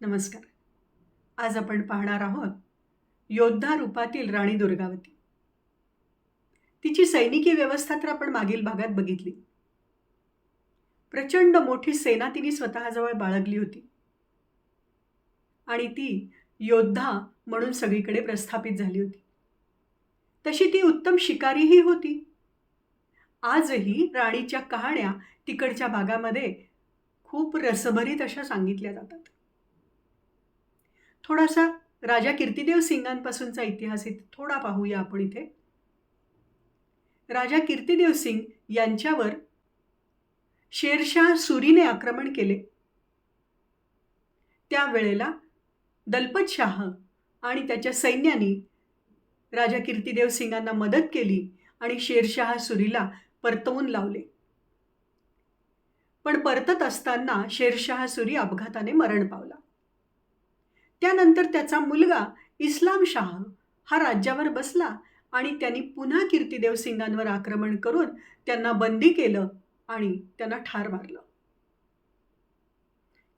नमस्कार. आज आपण पाहणार आहोत योद्धा रूपातील राणी दुर्गावती. तिची सैनिकी व्यवस्था तर आपण मागील भागात बघितली. प्रचंड मोठी सेना तिने स्वतःजवळ बाळगली होती. आणि ती योद्धा म्हणून सगळीकडे प्रस्थापित झाली होती. तशी ती उत्तम शिकारीही होती. आजही राणीच्या कहाण्या तिकडच्या भागामध्ये खूप रसभरीत अशा सांगितल्या जातात. थोडासा राजा कीर्तिदेव सिंगांपासूनचा इतिहास इथे थोडा पाहूया आपण इथे. राजा कीर्तिदेव सिंग यांच्यावर शेरशाह सुरीने आक्रमण केले. त्यावेळेला दलपत शाह आणि त्याच्या सैन्याने राजा कीर्तिदेव सिंगांना मदत केली आणि शेरशाह सुरीला परतवून लावले. पण परतत असताना शेरशाह सुरी अपघाताने मरण पावला. त्यानंतर त्याचा मुलगा इस्लाम शाह हा राज्यावर बसला आणि त्यांनी पुन्हा कीर्तिदेव सिंगांवर आक्रमण करून त्यांना बंदी केलं आणि त्यांना ठार मारलं.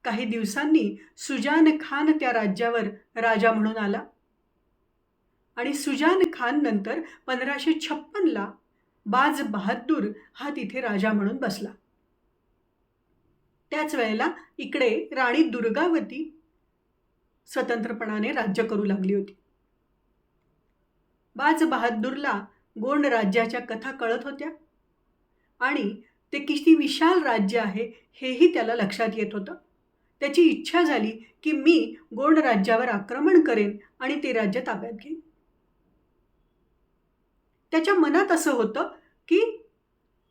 काही दिवसांनी सुजान खान त्या राज्यावर राजा म्हणून आला. आणि सुजान खान नंतर पंधराशे छप्पनला बाज बहादूर हा तिथे राजा म्हणून बसला. त्याच वेळेला इकडे राणी दुर्गावती स्वतंत्रपणाने राज्य करू लागली होती. बाज बहादूरला गोंड राज्याच्या कथा कळत होत्या. आणि ते किती विशाल राज्य आहे हेही त्याला लक्षात येत होतं. त्याची इच्छा झाली की मी गोंड राज्यावर आक्रमण करेन आणि ते राज्य ताब्यात घेईन. त्याच्या मनात असं होतं की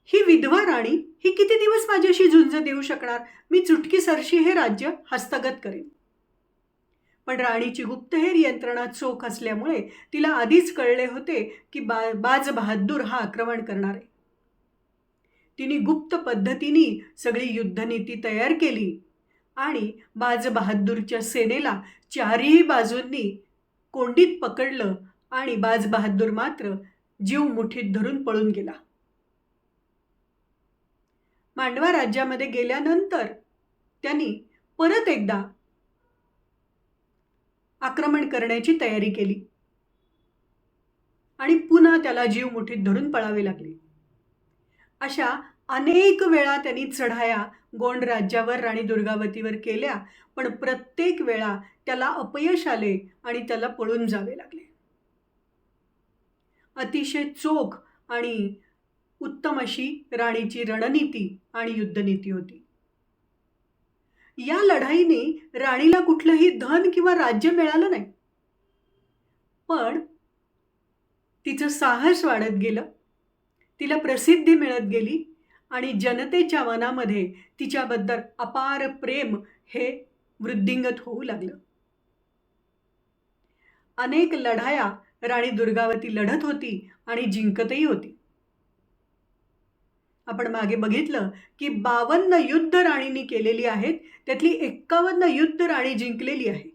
ही विधवा राणी ही किती दिवस माझ्याशी झुंज देऊ शकणार? मी चुटकीसरशी हे राज्य हस्तगत करेन. पण राणीची गुप्तहेर यंत्रणा चोख असल्यामुळे तिला आधीच कळले होते की बा बाज बहादूर हा आक्रमण करणार आहे. तिने गुप्त पद्धतीने सगळी युद्धनीती तयार केली आणि बाज बहादूरच्या सेनेला चारही बाजूंनी कोंडीत पकडलं आणि बाज बहादूर मात्र जीव मुठीत धरून पळून गेला. मांडवा राज्यामध्ये गेल्यानंतर त्यांनी परत एकदा आक्रमण करण्याची तयारी केली. आणि पुन्हा त्याला जीव मुठीत धरून पळावे लागले. अशा अनेक वेळा त्यांनी चढाया गोंड राज्यावर राणी दुर्गावतीवर केल्या पण प्रत्येक वेळा त्याला अपयश आले आणि त्याला पळून जावे लागले. अतिशय चोख आणि उत्तम अशी राणीची रणनीती आणि युद्धनीती होती. या लढाईने राणीला कुठलंही धन किंवा राज्य मिळालं नाही. पण तिचं साहस वाढत गेलं. तिला प्रसिद्धी मिळत गेली आणि जनतेच्या मनामध्ये तिच्याबद्दल अपार प्रेम हे वृद्धिंगत होऊ लागलं. अनेक लढाया राणी दुर्गावती लढत होती आणि जिंकतही होती. आपण मागे बघितलं की बावन्न युद्ध राणींनी केलेली आहेत त्यातली एक्कावन्न युद्ध राणी जिंकलेली आहे.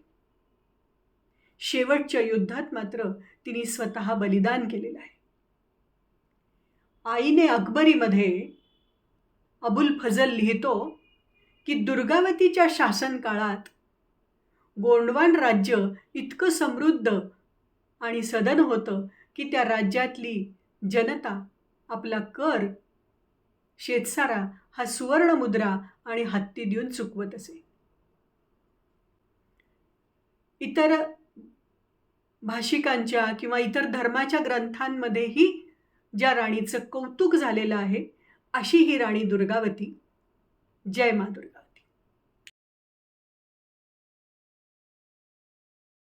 शेवटच्या युद्धात मात्र तिने स्वतः बलिदान केलेलं आहे. आईने अकबरीमध्ये अबुल फजल लिहितो की दुर्गावतीच्या शासन काळात गोंडवान राज्य इतकं समृद्ध आणि सदन होतं की त्या राज्यातली जनता आपला कर शेतसारा हा सुवर्ण मुद्रा आणि हत्ती देऊन चुकवत असे. इतर भाषिकांच्या किंवा इतर धर्माच्या ग्रंथांमध्येही ज्या राणीचं कौतुक झालेलं आहे अशी ही राणी दुर्गावती. जय मा दुर्गा.